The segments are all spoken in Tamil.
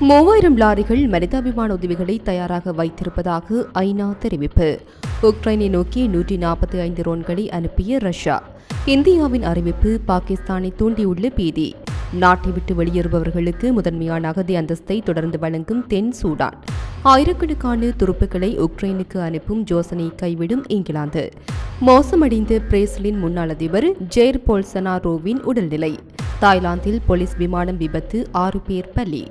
மூவாயிரம் லாரிகள் மனிதாபிமான உதவிகளை தயாராக வைத்திருப்பதாக ஐநா தெரிவிப்பு. உக்ரைனை நோக்கி நூற்றி நாற்பத்தி ஐந்து ரோன்களை அனுப்பிய ரஷ்யா. இந்தியாவின் அறிவிப்பு பாகிஸ்தானை தூண்டியுள்ள பீதி. நாட்டை விட்டு வெளியேறுபவர்களுக்கு முதன்மையான அகதி அந்தஸ்தை தொடர்ந்து வழங்கும் தென் சூடான். ஆயிரக்கணக்கான துருப்புக்களை உக்ரைனுக்கு அனுப்பும் யோசனை கைவிடும் இங்கிலாந்து. மோசமடைந்த பிரேசிலின் முன்னாள் அதிபர் ஜெயர் போல்சனாரோவின் உடல்நிலை. தாய்லாந்தில் போலீஸ் விமானம் விபத்து ஆறு பேர் பலி.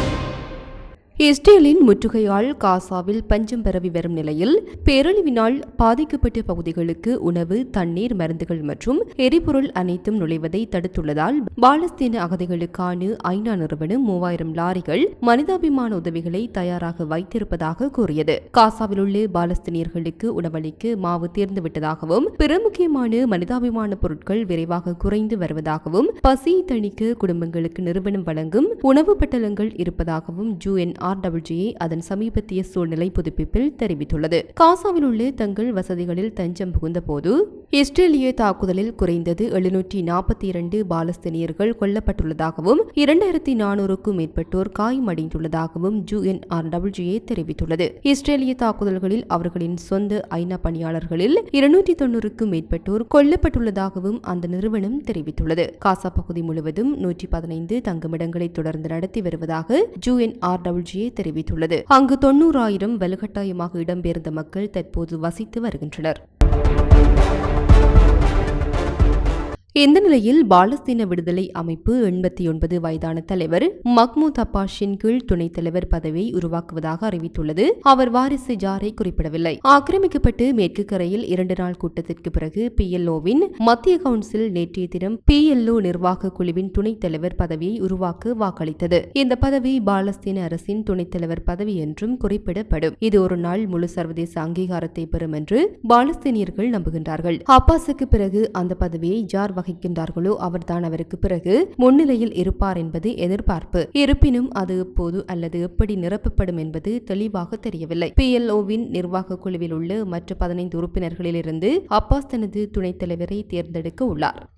இஸ்ரேலின் முற்றுகையால் காசாவில் பஞ்சம் பரவி வரும் நிலையில் பேரழிவினால் பாதிக்கப்பட்ட பகுதிகளுக்கு உணவு தண்ணீர் மருந்துகள் மற்றும் எரிபொருள் அனைத்தும் நுழைவதை தடுத்துள்ளதால் பாலஸ்தீன அகதிகளுக்கான ஐநா நிறுவனம் மூவாயிரம் லாரிகள் மனிதாபிமான உதவிகளை தயாராக வைத்திருப்பதாக கூறியது. காசாவில் உள்ள பாலஸ்தீனியர்களுக்கு உணவளிக்க மாவு தேர்ந்துவிட்டதாகவும் பிற முக்கியமான மனிதாபிமான பொருட்கள் விரைவாக குறைந்து வருவதாகவும் பசியை தணிக்க குடும்பங்களுக்கு நிறுவனம் வழங்கும் உணவு பட்டலங்கள் இருப்பதாகவும் யூஎன் ஆர்டபிள்யூஏ அதன் சமீபத்திய சூழ்நிலை புதுப்பிப்பில் தெரிவித்துள்ளது. காசாவில் உள்ள தங்கள் வசதிகளில் தஞ்சம் புகுந்த போது இஸ்ரேலிய தாக்குதலில் குறைந்தது எழுநூற்றி நாற்பத்தி இரண்டு பாலஸ்தீனியர்கள் கொல்லப்பட்டுள்ளதாகவும் இரண்டாயிரத்தி நானூறுக்கும் மேற்பட்டோர் காயமடைந்துள்ளதாகவும் யூஎன்ஆர்டபிள்யூஏ தெரிவித்துள்ளது. இஸ்ரேலிய தாக்குதல்களில் அவர்களின் சொந்த ஐநா பணியாளர்களில் இருநூற்றி தொன்னூறுக்கும் மேற்பட்டோர் கொல்லப்பட்டுள்ளதாகவும் அந்த நிறுவனம் தெரிவித்துள்ளது. காசா பகுதி முழுவதும் நூற்றி பதினைந்து தங்குமிடங்களை தொடர்ந்து நடத்தி வருவதாக யூஎன்ஆர்டபிள்யூஏ தெரிவித்துள்ளது. அங்கு தொன்னூறாயிரம் வலுக்கட்டாயமாக இடம்பெயர்ந்த மக்கள் தற்போது வசித்து வருகின்றனர். இந்த நிலையில் பாலஸ்தீன விடுதலை அமைப்பு எண்பத்தி ஒன்பது வயதான தலைவர் மக்மூத் அப்பாஷின் கீழ் துணைத் தலைவர் பதவியை உருவாக்குவதாக அறிவித்துள்ளது. அவர் வாரிசு ஜாரை குறிப்பிடவில்லை. ஆக்கிரமிக்கப்பட்டு மேற்கு கரையில் இரண்டு நாள் கூட்டத்திற்கு பிறகு பிஎல்ஓவின் மத்திய கவுன்சில் நேற்றைய தினம் பிஎல்ஓ நிர்வாக குழுவின் துணைத் தலைவர் பதவியை உருவாக்க வாக்களித்தது. இந்த பதவி பாலஸ்தீன அரசின் துணைத் தலைவர் பதவி என்றும் குறிப்பிடப்படும். இது ஒரு நாள் முழு சர்வதேச அங்கீகாரத்தை பெறும் என்று பாலஸ்தீனியர்கள் நம்புகின்றார்கள். அப்பாஸுக்கு பிறகு அந்த பதவியை ஜார் வகிக்கின்றார்களோ அவர்தான் அவருக்கு பிறகு முன்னிலையில் இருப்பார் என்பது எதிர்பார்ப்பு. இருப்பினும் அது எப்போது அல்லது எப்படி நிரப்பப்படும் என்பது தெளிவாக தெரியவில்லை. பிஎல்ஓவின் நிர்வாக குழுவில் உள்ள மற்ற பதினைந்து உறுப்பினர்களிலிருந்து அப்பாஸ் தனது துணைத் தலைவரை தேர்ந்தெடுக்க உள்ளார்.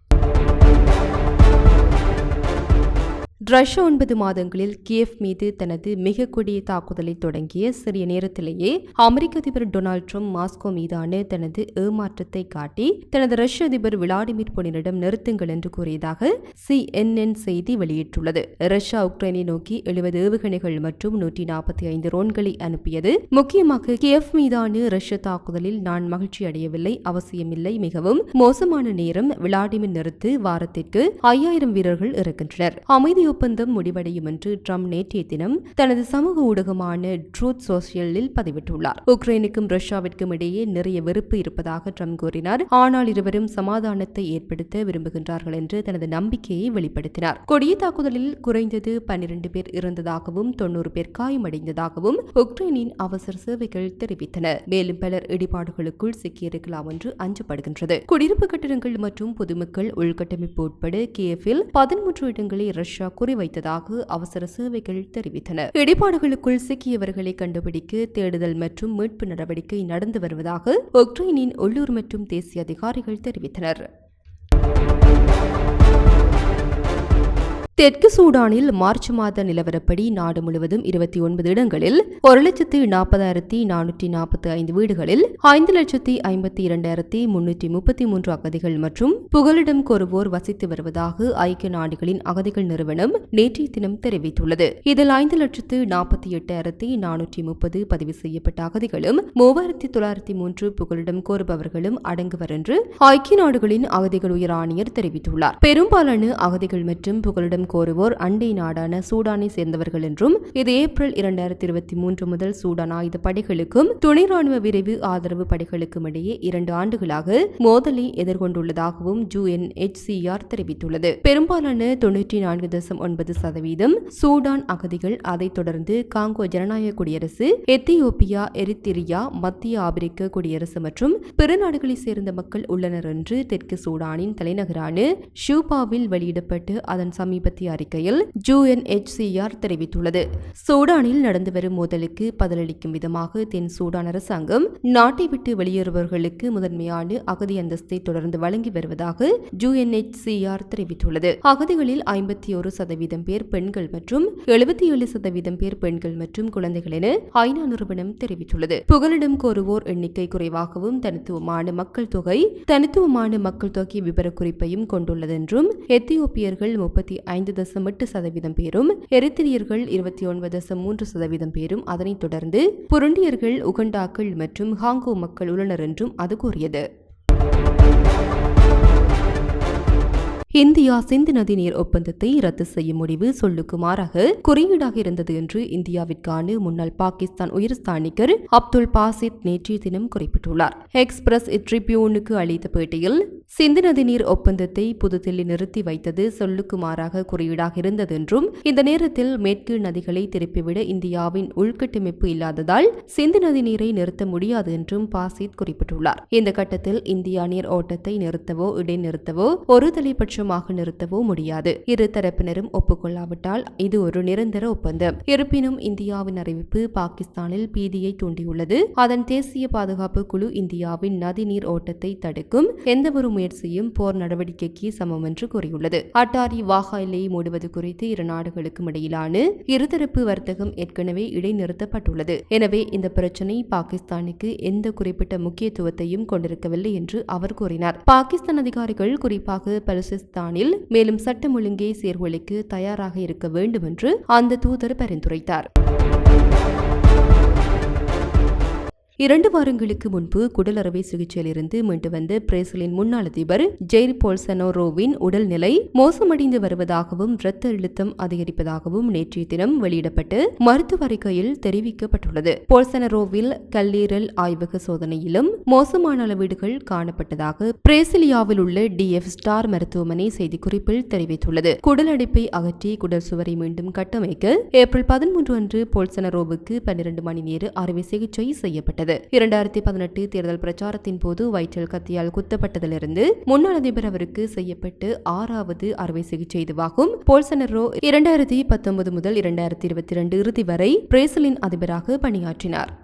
ரஷ்யா ஒன்பது மாதங்களில் கியேவ் மீது தனது மிக கொடிய தாக்குதலை தொடங்கிய சிறிய நேரத்திலேயே அமெரிக்க அதிபர் டொனால்ட் ட்ரம்ப் மாஸ்கோ மீதான தனது ஏமாற்றத்தை காட்டி தனது ரஷ்ய அதிபர் விளாடிமிர் புனினிடம் நிறுத்துங்கள் என்று கூறியதாக சிஎன்என் செய்தி வெளியிட்டுள்ளது. ரஷ்யா உக்ரைனை நோக்கி எழுபது ஏவுகணைகள் மற்றும் நூற்றி நாற்பத்தி ஐந்து ரோன்களை அனுப்பியது. முக்கியமாக கியேவ் மீதான ரஷ்ய தாக்குதலில் நான் மகிழ்ச்சி அடையவில்லை அவசியமில்லை மிகவும் மோசமான நேரம் விளாடிமிர் நிறுத்து வாரத்திற்கு ஐயாயிரம் வீரர்கள் இருக்கின்றனர் அமைதி ஒப்பந்தம் முடிவடையும் என்று ட்ரம்ப் நேற்றைய தினம் தனது சமூக ஊடகமான ட்ரூத் சோசியலில் பதிவிட்டுள்ளார். உக்ரைனுக்கும் ரஷ்யாவிற்கும் இடையே நிறைய வெறுப்பு இருப்பதாக ட்ரம்ப் கூறினார். ஆனால் இருவரும் சமாதானத்தை ஏற்படுத்த விரும்புகின்றார்கள் என்று தனது நம்பிக்கையை வெளிப்படுத்தினார். கொடிய தாக்குதலில் குறைந்தது பன்னிரண்டு பேர் இறந்ததாகவும் தொன்னூறு பேர் காயமடைந்ததாகவும் உக்ரைனின் அவசர சேவைகள் தெரிவித்தன. மேலும் பலர் இடிபாடுகளுக்குள் சிக்கியிருக்கலாம் என்று அஞ்சப்படுகின்றது. குடியிருப்பு கட்டிடங்கள் மற்றும் பொதுமக்கள் உள்கட்டமைப்பு உட்பட கியேஃபில் பதிமூன்று இடங்களை ரஷ்யா குறிவைத்ததாக அவசர சேவைகள் தெரிவித்தன. இடிபாடுகளுக்குள் சிக்கியவர்களை கண்டுபிடிக்க தேடுதல் மற்றும் மீட்பு நடவடிக்கை நடந்து வருவதாக உக்ரைனின் உள்ளூர் மற்றும் தேசிய அதிகாரிகள் தெரிவித்தனர். தெற்கு சூடானில் மார்ச் மாத நிலவரப்படி நாடு முழுவதும் இருபத்தி ஒன்பது இடங்களில் ஒரு லட்சத்து நாற்பதாயிரத்தி நானூற்றி நாற்பத்தி ஐந்து வீடுகளில் ஐந்து லட்சத்தி ஐம்பத்தி இரண்டாயிரத்தி முன்னூற்றி முப்பத்தி மூன்று அகதிகள் மற்றும் புகலிடம் கோருவோர் வசித்து வருவதாக ஐக்கிய நாடுகளின் அகதிகள் நிறுவனம் நேற்றைய தினம் தெரிவித்துள்ளது. இதில் ஐந்து லட்சத்து நாற்பத்தி எட்டாயிரத்தி நானூற்றி முப்பது பதிவு செய்யப்பட்ட அகதிகளும் மூவாயிரத்தி தொள்ளாயிரத்தி மூன்று புகலிடம் கோருபவர்களும் அடங்குவர் என்று ஐக்கிய நாடுகளின் அகதிகள் உயர் ஆணையர் தெரிவித்துள்ளார். பெரும்பாலான அகதிகள் மற்றும் புகலிடம் சகாயம் கோருவோர் அண்டை நாடான சூடானை சேர்ந்தவர்கள் என்றும் இது ஏப்ரல் இரண்டாயிரத்தி இருபத்தி மூன்று முதல் சூடான் ஆயுத படைகளுக்கும் துணை ராணுவ விரைவு ஆதரவு படைகளுக்கும் இடையே இரண்டு ஆண்டுகளாக மோதலை எதிர்கொண்டுள்ளதாகவும் யுஎன்எச்சிஆர் தெரிவித்துள்ளது. பெரும்பாலான தொன்னூற்றி நான்கு தசம் ஒன்பது சதவீதம் சூடான் அகதிகள் அதைத் தொடர்ந்து காங்கோ ஜனநாயக குடியரசு எத்தியோப்பியா எரித்திரியா மத்திய ஆப்பிரிக்க குடியரசு மற்றும் பிற நாடுகளைச் சேர்ந்த மக்கள் உள்ளனர் என்று தெற்கு சூடானின் தலைநகரான ஷூபாவில் வெளியிடப்பட்டு அதன் சமீப சமீபத்திய அறிக்கையில் ஜூஎன்ஹெச்சிஆர் தெரிவித்துள்ளது. சூடானில் நடந்து வரும் மோதலுக்கு பதிலளிக்கும் விதமாக தென் சூடான் அரசாங்கம் நாட்டை விட்டு வெளியேறுபவர்களுக்கு முதன்மையான அகதி அந்தஸ்தை தொடர்ந்து வழங்கி வருவதாக ஜூஎன்ஹெச்சிஆர் தெரிவித்துள்ளது. அகதிகளில் ஐம்பத்தி ஒரு சதவீதம் பேர் பெண்கள் மற்றும் எழுபத்தி ஏழு சதவீதம் பேர் பெண்கள் மற்றும் குழந்தைகள் என ஐநா நிறுவனம் தெரிவித்துள்ளது. புகலிடம் கோருவோர் எண்ணிக்கை குறைவாகவும் தனித்துவமான மக்கள் தொகை தனித்துவமான மக்கள் தொகை விவரக்குறிப்பையும் கொண்டுள்ளதென்றும் எத்தியோப்பியர்கள் முப்பத்தி ஐந்து ஐந்து தசம் எட்டு சதவீதம் பேரும் எரித்திரியர்கள் இருபத்தி ஒன்பது தசம் மூன்று சதவீதம் பேரும் அதனைத் தொடர்ந்து புருண்டியர்கள் உகண்டாக்கள் மற்றும் ஹாங்கோ மக்கள் உள்ளனர் என்றும் அது கூறியது. இந்தியா சிந்து நதி நீர் ஒப்பந்தத்தை ரத்து செய்யும் முடிவு சொல்லுக்கு மாறாக குறியீடாக இருந்தது என்று இந்தியாவிற்கான முன்னாள் பாகிஸ்தான் உயர்ஸ்தானிகர் அப்துல் பாசித் நேற்றைய தினம் குறிப்பிட்டுள்ளார். எக்ஸ்பிரஸ் ட்ரிபியூனுக்கு அளித்த பேட்டியில் சிந்து நதி நீர் ஒப்பந்தத்தை புதுதில்லி நிறுத்தி வைத்தது சொல்லுக்கு மாறாக குறியீடாக இருந்தது என்றும் இந்த நேரத்தில் மேற்கு நதிகளை திருப்பிவிட இந்தியாவின் உள்கட்டமைப்பு இல்லாததால் சிந்து நதி நீரை நிறுத்த முடியாது என்றும் பாசித் குறிப்பிட்டுள்ளார். இந்த கட்டத்தில் இந்தியா நீர் ஓட்டத்தை நிறுத்தவோ இடைநிறுத்தவோ ஒரு தலைபட்சமாக நிறுத்தவோ முடியாது. இரு தரப்பினரும் ஒப்புக்கொள்ளாவிட்டால் இது ஒரு நிரந்தர ஒப்பந்தம். இருப்பினும் இந்தியாவின் அறிவிப்பு பாகிஸ்தானில் பீதியை தூண்டியுள்ளது. அதன் தேசிய பாதுகாப்பு குழு இந்தியாவின் நதி நீர் ஓட்டத்தை தடுக்கும் எந்தவொரு முயற்சியும் போர் நடவடிக்கைக்கு சமம் என்று கூறியுள்ளது. அட்டாரி வாகா எல்லையை மூடுவது குறித்து இரு நாடுகளுக்கும் இடையிலான இருதரப்பு வர்த்தகம் ஏற்கனவே இடைநிறுத்தப்பட்டுள்ளது. எனவே இந்த பிரச்சினை பாகிஸ்தானுக்கு எந்த குறிப்பிட்ட முக்கியத்துவத்தையும் கொண்டிருக்கவில்லை என்று அவர் கூறினார். பாகிஸ்தான் அதிகாரிகள் குறிப்பாக பலுசிஸ்தானில் மேலும் சட்டம் ஒழுங்கை சீர்குலைக்கு தயாராக இருக்க வேண்டும் என்று அந்த தூதர் பரிந்துரைத்தார். இரண்டு வாரங்களுக்கு முன்பு குடல் அறுவை சிகிச்சையிலிருந்து மீண்டு வந்த பிரேசிலின் முன்னாள் அதிபர் ஜெய்ரி போல்சனோரோவின் உடல்நிலை மோசமடைந்து வருவதாகவும் இரத்த அழுத்தம் அதிகரிப்பதாகவும் நேற்றைய தினம் வெளியிடப்பட்டு மருத்துவ அறிக்கையில் தெரிவிக்கப்பட்டுள்ளது. போல்சனரோவில் கல்லீரல் ஆய்வக சோதனையிலும் மோசமான அளவீடுகள் காணப்பட்டதாக பிரேசிலியாவில் உள்ள டி எஃப் ஸ்டார் மருத்துவமனை செய்திக்குறிப்பில் தெரிவித்துள்ளது. குடல் அடைப்பை அகற்றி குடல் சுவரை மீண்டும் கட்டமைக்க ஏப்ரல் பதிமூன்று அன்று போல்சனரோவுக்கு பன்னிரண்டு மணி நேர அறுவை சிகிச்சை செய்யப்பட்டது. செய்யப்பட்டது இரண்டாயிரத்தி பதினெட்டு தேர்தல் பிரச்சாரத்தின் போது வயிற்றில் கத்தியால் குத்தப்பட்டதிலிருந்து முன்னாள் அதிபர் அவருக்கு செய்யப்பட்டு ஆறாவது அறுவை சிகிச்சை இதுவாகும். போல்சனரோ இரண்டாயிரத்தி பத்தொன்பது முதல் இரண்டாயிரத்தி இருபத்தி இரண்டு இறுதி வரை பிரேசிலின் அதிபராக பணியாற்றினார்.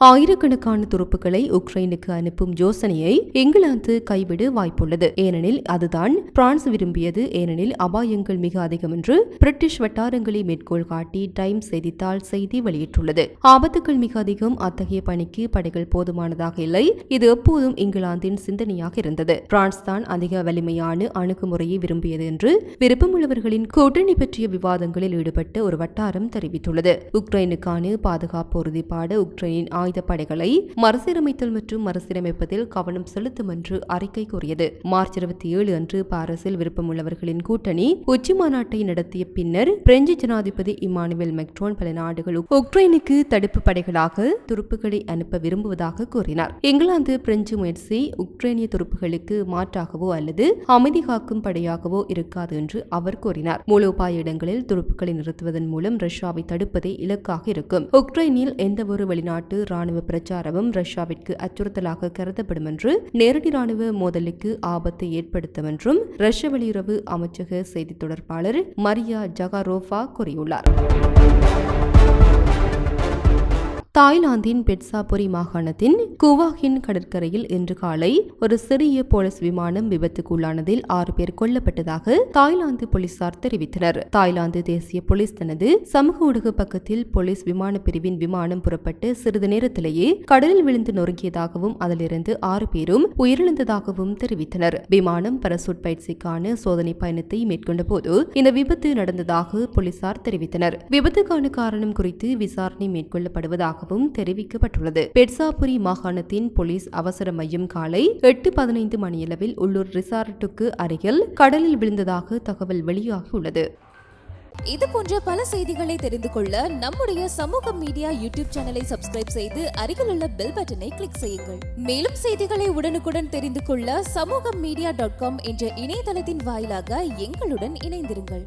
ஆயிரக்கணக்கான துருப்புக்களை உக்ரைனுக்கு அனுப்பும் யோசனையை இங்கிலாந்து கைவிட வாய்ப்புள்ளது. ஏனெனில் அதுதான் பிரான்ஸ் விரும்பியது. ஏனெனில் அபாயங்கள் மிக அதிகம் என்று பிரிட்டிஷ் வட்டாரங்களை மேற்கோள் காட்டி டைம் செய்தித்தாள் செய்தி வெளியிட்டுள்ளது. ஆபத்துகள் மிக அதிகம். அத்தகைய பணிக்கு படைகள் போதுமானதாக இல்லை. இது எப்போதும் இங்கிலாந்தின் சிந்தனையாக இருந்தது. பிரான்ஸ் தான் அதிக வலிமையான அணுகுமுறையை விரும்பியது என்று விருப்பமுள்ளவர்களின் கூட்டணி பற்றிய விவாதங்களில் ஈடுபட்ட ஒரு வட்டாரம் தெரிவித்துள்ளது. உக்ரைனுக்கான பாதுகாப்பு உறுதிப்பாடு உக்ரைனின் ஆயுதப்படைகளை மறுசீரமைத்தல் மற்றும் மறுசீரமைப்பதில் கவனம் செலுத்தும் என்று அறிக்கை கூறியது. மார்ச் இருபத்தி ஏழு அன்று பாரிஸில் விருப்பமுள்ளவர்களின் கூட்டணி உச்சி மாநாட்டை நடத்திய பின்னர் பிரெஞ்சு ஜனாதிபதி இமானுவேல் மெக்ரோன் பல நாடுகள் உக்ரைனுக்கு தடுப்பு படைகளாக துருப்புகளை அனுப்ப விரும்புவதாக கூறினார். இங்கிலாந்து பிரெஞ்சு முயற்சி உக்ரைனிய துருப்புகளுக்கு மாற்றாகவோ அல்லது அமைதி காக்கும் படையாகவோ இருக்காது என்று அவர் கூறினார். மூலோபாய இடங்களில் துருப்புகளை நிறுத்துவதன் மூலம் ரஷ்யாவை தடுப்பதே இலக்காக இருக்கும். உக்ரைனில் எந்தவொரு வெளிநாட்டு ராணுவ பிரச்சாரமும் ரஷ்யாவிற்கு அச்சுறுத்தலாக கருதப்படும் என்று நேரடி ராணுவ மோதலுக்கு ஆபத்தை ஏற்படுத்தும் என்றும் ரஷ்ய வெளியுறவு அமைச்சக செய்தி தொடர்பாளர் மரியா ஜகாரோஃபா கூறியுள்ளார். தாய்லாந்தின் பெட்சாபுரி மாகாணத்தின் குவாகின் கடற்கரையில் இன்று காலை ஒரு சிறிய போலீஸ் விமானம் விபத்துக்குள்ளானதில் ஆறு பேர் கொல்லப்பட்டதாக தாய்லாந்து போலீசார் தெரிவித்தனர். தாய்லாந்து தேசிய போலீஸ் தனது சமூக ஊடக பக்கத்தில் போலீஸ் விமான பிரிவின் விமானம் புறப்பட்டு சிறிது நேரத்திலேயே கடலில் விழுந்து நொறுங்கியதாகவும் அதிலிருந்து ஆறு பேரும் உயிரிழந்ததாகவும் தெரிவித்தனர். விமானம் பரசூட் பயிற்சிக்கான சோதனை பயணத்தை மேற்கொண்ட போது இந்த விபத்து நடந்ததாக போலீசார் தெரிவித்தனர். விபத்துக்கான காரணம் குறித்து விசாரணை மேற்கொள்ளப்படுவதாகவும் தெரிவிக்கப்பட்டுள்ளது. பெட்சாபுரி மாகாணத்தின் போலீஸ் அவசர மையம் காலை எட்டு பதினைந்து மணியளவில் உள்ளூர் ரிசார்ட்டுக்கு அருகில் கடலில் விழுந்ததாக தகவல் வெளியாகியுள்ளது. இது போன்ற பல செய்திகளை தெரிந்து கொள்ள நம்முடைய சமூக மீடியா யூடியூப் சேனலை சப்ஸ்கிரைப் செய்து அருகில் உள்ள பெல் பட்டனை கிளிக் செய்யுங்கள். மேலும் செய்திகளை உடனுக்குடன் தெரிந்து கொள்ள சமூக மீடியா டாட் காம் என்ற இணையதளத்தின் வாயிலாக எங்களுடன் இணைந்திருங்கள்.